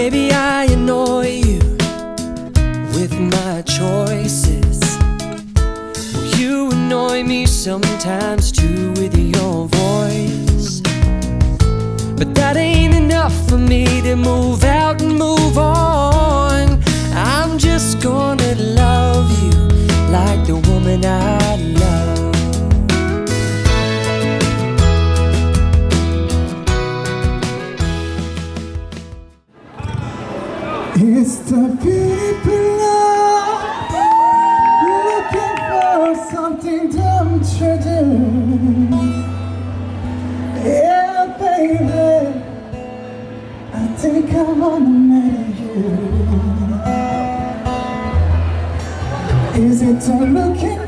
Maybe I annoy you with my choices. You annoy me sometimes too with your voice. But that ain't enough for me to move out and move on. I'm just gonna love you like the woman I love. It's the people looking for something dumb to do. Yeah, baby, I think I wanna marry you. Is it the looking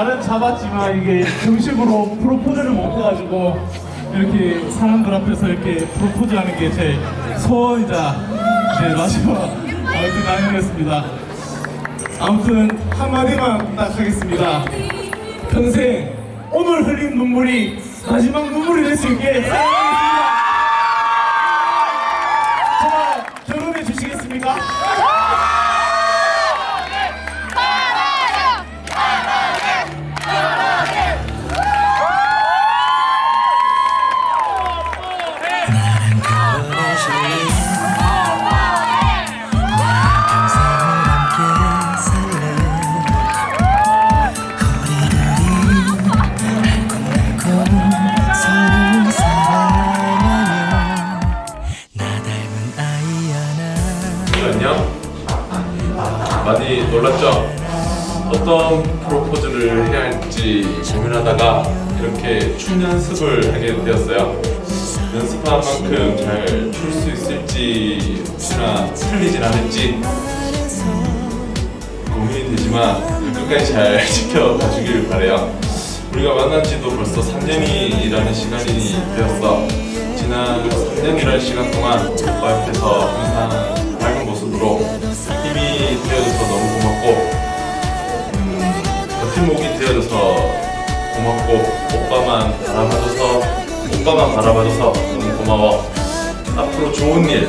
날은 잡았지만 이게 정식으로 프로포즈를 못 해가지고 이렇게 사람들 앞에서 이렇게 프로포즈하는 게 제 소원이자 제 마지막 아무튼 아니겠습니다. 아무튼 한마디만 부탁하겠습니다. 평생 오늘 흘린 눈물이 마지막 눈물이 될 수 있게 놀랐죠? 어떤 프로포즈를 해야 할지 고민하다가 이렇게 춤 연습을 하게 되었어요. 연습한 만큼 잘 출 수 있을지 혹시나 틀리진 않을지 고민이 되지만 끝까지 잘 지켜봐 주길 바래요. 우리가 만난 지도 벌써 3년이라는 시간이 되었어. 지난 3년이라는 시간 동안 오빠 옆에서 항상 목이 되어줘서 고맙고 오빠만 바라봐줘서 오빠만 바라봐줘서 너무 고마워. 앞으로 좋은 일,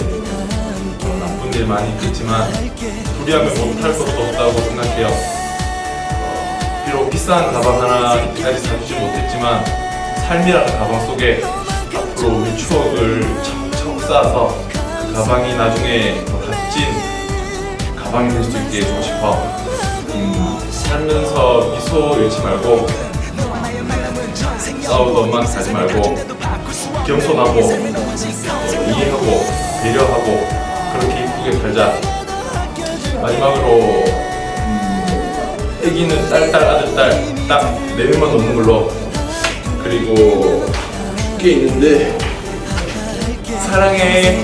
나쁜 일 많이 있겠지만 둘이 하면 못할 것도 없다고 생각해요. 어, 비록 비싼 가방 하나 이때까지 사주지 못했지만 삶이라는 가방 속에 앞으로 우리 추억을 척척 쌓아서 그 가방이 나중에 더 값진 가방이 될 수 있게 해주고 싶어. 음, 살면서 미소 잃지 말고 싸우던 가지 말고 겸손하고 어, 이해하고 배려하고 그렇게 이쁘게 살자. 마지막으로 음, 애기는 딸딸 아들 딸 딱 네 명만 놓는 걸로 그리고 꽤 있는데 사랑해.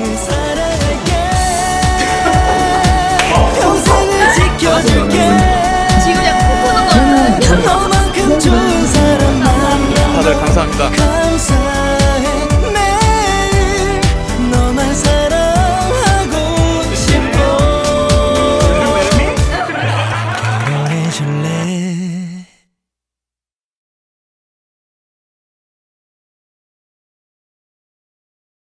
감사합니다.